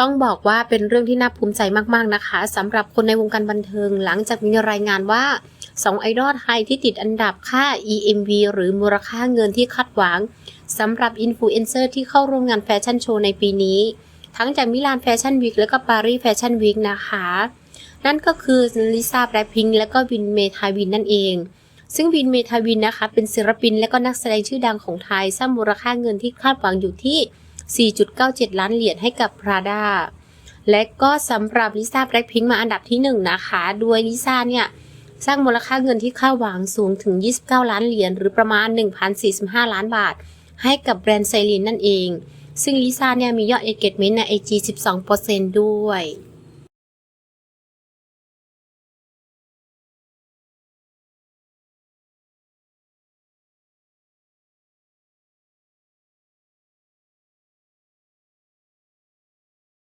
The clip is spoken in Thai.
ต้องบอกว่าเป็นเรื่องที่น่าภูมิใจมาก ๆ นะคะสำหรับคนในวงการบันเทิงหลังจากมีรายงานว่า2ไอดอลไทยที่ติดอันดับค่า EMV หรือมูลค่าเงินที่คาดหวังสำหรับอินฟลูเอนเซอร์ที่เข้าร่วมงานแฟชั่นโชว์ในปีนี้ ทั้งจากมิลานแฟชั่นวีคและก็ปารีสแฟชั่นวีคนะคะ นั่นก็คือลิซ่าแบล็คพิงและก็วินเมทาวินนั่นเอง ซึ่งวินเมทาวินนะคะ เป็นศิลปินและก็นักแสดงชื่อดังของไทยสร้างมูลค่าเงินที่คาดหวังอยู่ที่ 4.97 ล้านเหรียญให้กับ Prada และก็สำหรับลิซ่าแบล็คพิงมาอันดับที่ 1 นะคะ โดยลิซ่าเนี่ย สร้างมูลค่าเงินที่คาดหวังสูงถึง 29 ล้านเหรียญหรือประมาณ 1,045 ล้านบาท ให้กับแบรนด์ไซรินนั่นเอง ซึ่งลิซ่าเนี่ยมียอดเอเกตเมนต์ใน IG 12%ด้วย